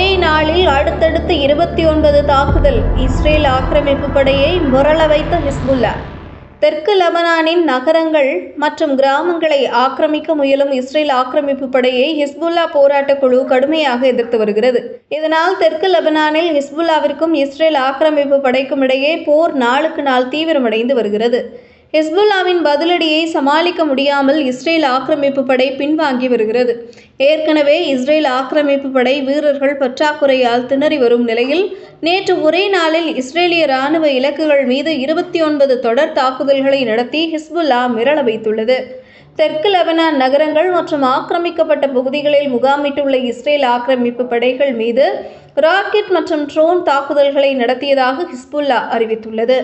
ஒரே நாளில் அடுத்தடுத்து இருபத்தி ஒன்பது தாக்குதல் இஸ்ரேல் ஆக்கிரமிப்பு படையை முரள வைத்த ஹிஸ்புல்லா. தெற்கு லெபனானின் நகரங்கள் மற்றும் கிராமங்களை ஆக்கிரமிக்க முயலும் இஸ்ரேல் ஆக்கிரமிப்பு படையை ஹிஸ்புல்லா போராட்டக் குழு கடுமையாக எதிர்த்து வருகிறது. இதனால் தெற்கு லெபனானில் ஹிஸ்புல்லாவிற்கும் இஸ்ரேல் ஆக்கிரமிப்பு படைக்கும் இடையே போர் நாளுக்கு நாள் தீவிரமடைந்து வருகிறது. ஹிஸ்புல்லாவின் பதிலடியை சமாளிக்க முடியாமல் இஸ்ரேல் ஆக்கிரமிப்பு படை பின்வாங்கி வருகிறது. ஏற்கனவே இஸ்ரேல் ஆக்கிரமிப்பு படை வீரர்கள் பற்றாக்குறையால் திணறி வரும் நிலையில் நேற்று ஒரே நாளில் இஸ்ரேலிய ராணுவ இலக்குகள் மீது இருபத்தி ஒன்பது தொடர் தாக்குதல்களை நடத்தி ஹிஸ்புல்லா மிரள வைத்துள்ளது. தெற்கு லெபனான் நகரங்கள் மற்றும் ஆக்கிரமிக்கப்பட்ட பகுதிகளில் முகாமிட்டுள்ள இஸ்ரேல் ஆக்கிரமிப்பு படைகள் மீது ராக்கெட் மற்றும் ட்ரோன் தாக்குதல்களை நடத்தியதாக ஹிஸ்புல்லா அறிவித்துள்ளது.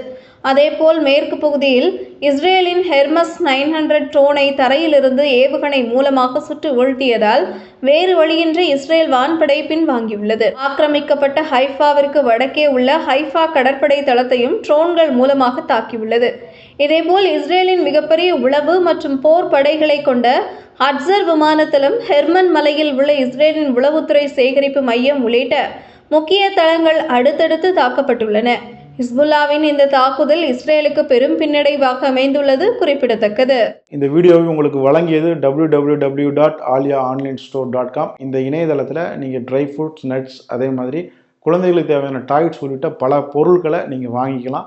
அதேபோல் மேற்கு பகுதியில் இஸ்ரேலின் ஹெர்மஸ் நைன் ஹண்ட்ரட் ட்ரோனை தரையிலிருந்து ஏவுகணை மூலமாக சுட்டு வீழ்த்தியதால் வேறு வழியின்றி இஸ்ரேல் வான்படை பின்வாங்கியுள்ளது. ஆக்கிரமிக்கப்பட்ட ஹைஃபாவிற்கு வடக்கே உள்ள ஹைஃபா கடற்படை தளத்தையும் ட்ரோன்கள் மூலமாக தாக்கியுள்ளது. இதேபோல் இஸ்ரேலின் மிகப்பெரிய உளவு மற்றும் போர் படைகளை கொண்ட ஹட்சர் விமானத்தளம் ஹெர்மன் மலையில் உள்ள இஸ்ரேலின் உளவுத்துறை சேகரிப்பு மையம் உள்ளிட்ட முக்கிய தளங்கள் அடுத்தடுத்து தாக்கப்பட்டுள்ளன. ஹிஸ்புல்லாவின் இந்த தாக்குதல் இஸ்ரேலுக்கு பெரும் பின்னடைவாக அமைந்துள்ளது குறிப்பிடத்தக்கது. இந்த வீடியோவை உங்களுக்கு வழங்கியது www.alia dot Alia online store dot com இந்த இணையதளத்தில் நீங்கள் ட்ரை ஃப்ரூட்ஸ் நட்ஸ் அதே மாதிரி குழந்தைகளுக்கு தேவையான டாய்ஸ் உள்ளிட்ட பல பொருட்களை நீங்கள் வாங்கிக்கலாம்.